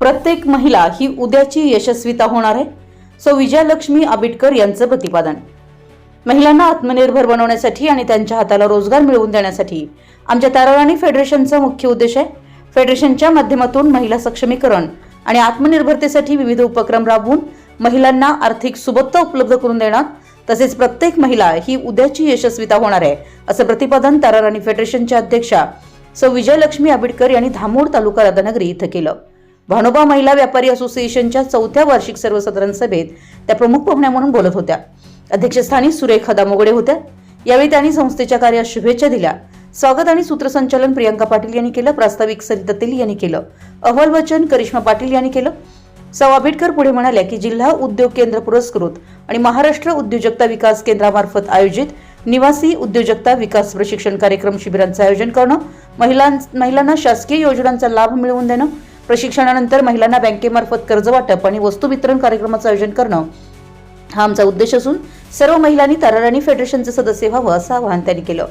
प्रत्येक महिला ही उद्याची यशस्विता होणार आहे. सो विजयलक्ष्मी आबिटकर यांचं प्रतिपादन. महिलांना आत्मनिर्भर बनवण्यासाठी आणि त्यांच्या हाताला रोजगार मिळवून देण्यासाठी आमच्या ताराराणी फेडरेशनचा मुख्य उद्देश आहे. फेडरेशनच्या माध्यमातून महिला सक्षमीकरण आणि आत्मनिर्भरतेसाठी विविध उपक्रम राबवून महिलांना आर्थिक सुबत्ता उपलब्ध करून देणार. तसेच प्रत्येक महिला ही उद्याची यशस्विता होणार आहे असं प्रतिपादन ताराराणी फेडरेशनच्या अध्यक्षा सौ विजयलक्ष्मी आबिडकर यांनी धामोड तालुका राधानगरी इथं केलं. भानोबा महिला व्यापारी असोसिएशनच्या चौथ्या वार्षिक सर्वसाधारण सभेत त्या प्रमुख पाहुण्या म्हणून बोलत होत्या. अध्यक्षस्थानी सुरेखा दामोगडे होत्या. यावेळी त्यांनी संस्थेच्या कार्यात शुभेच्छा दिल्या. स्वागत आणि सूत्रसंचालन प्रियंका पाटील यांनी केलं. प्रास्ताविक सरिता तेली यांनी केलं. अहवाल वचन करिश्मा पाटील यांनी केलं. सौ. आंबेडकर पुढे म्हणाल्या की जिल्हा उद्योग केंद्र पुरस्कृत आणि महाराष्ट्र उद्योजकता विकास केंद्रामार्फत आयोजित निवासी उद्योजकता विकास प्रशिक्षण कार्यक्रम शिबिरांचं आयोजन करणं महिलां महिलांना शासकीय योजनांचा लाभ मिळवून देणं प्रशिक्षणानंतर महिलांना बँकेमार्फत कर्ज वाटप आणि वस्तू वितरण कार्यक्रमाचं आयोजन करणं हा आमचा उद्देश असून सर्व महिलांनी ताराराणी फेडरेशनचे सदस्य व्हावं असं आवाहन त्यांनी केलं.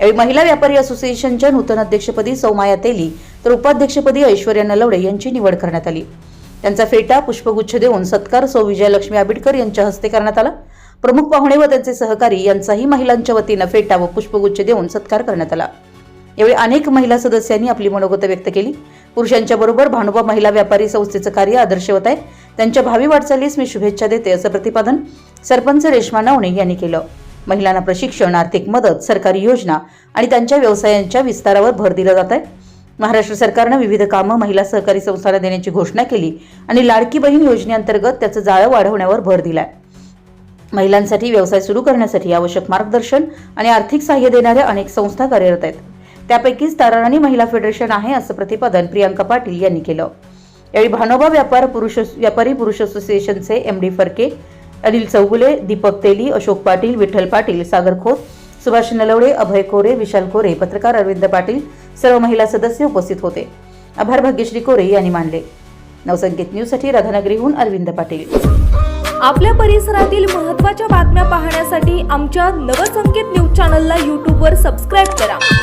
यावेळी महिला व्यापारी असोसिएशनच्या नूतन अध्यक्षपदी सौमाया तेली तर उपाध्यक्षपदी ऐश्वर्या नलवडे यांची निवड करण्यात आली. त्यांचा फेटा पुष्पगुच्छ देऊन सत्कार सौ विजयलक्ष्मी आबिडकर यांच्या हस्ते करण्यात आला. प्रमुख पाहुणे व त्यांचे सहकारी यांचाही महिलांच्या वतीनं फेटा व पुष्पगुच्छ देऊन सत्कार करण्यात आला. यावेळी अनेक महिला सदस्यांनी आपली मनोगत व्यक्त केली. पुरुषांच्या बरोबर भानुबा महिला व्यापारी संस्थेचं कार्य आदर्शवत आहे. त्यांच्या भावी वाटचालीस मी शुभेच्छा देते असं प्रतिपादन सरपंच रेश्मा नवणे यांनी केलं. महिलांना प्रशिक्षण आर्थिक मदत सरकारी योजना आणि त्यांच्या व्यवसायांच्या विस्तारावर भर दिला जात आहे. महाराष्ट्र सरकारनं विविध कामं महिला सहकारी संस्थांना देण्याची घोषणा केली आणि लाडकी बहीण योजनेअंतर्गत त्याचं जाळं वाढवण्यावर भर दिलाय. महिलांसाठी व्यवसाय सुरू करण्यासाठी आवश्यक मार्गदर्शन आणि आर्थिक सहाय्य देणाऱ्या अनेक संस्था कार्यरत आहेत. त्यापैकीच ताराराणी महिला फेडरेशन आहे असं प्रतिपादन प्रियांका पाटील यांनी केलं. यावेळी भानोबा व्यापार पुरुष व्यापारी पुरुष असोसिएशनचे एम डी फरके अनिल चौगुले दीपक तेली अशोक पाटील विठ्ठल पाटील सागर खोत सुभाष नलवडे अभय कोरे विशाल कोरे पत्रकार अरविंद पाटील सर्व महिला सदस्य उपस्थित होते. आभार भाग्यश्री कोरे यांनी मानले. नवसंकेत न्यूजसाठी राधानगरीहून अरविंद पाटील. आपल्या परिसरातील महत्त्वाच्या बातम्या पाहण्यासाठी आमच्या नवसंकेत न्यूज चॅनलला यूट्यूबवर सबस्क्राईब करा करा.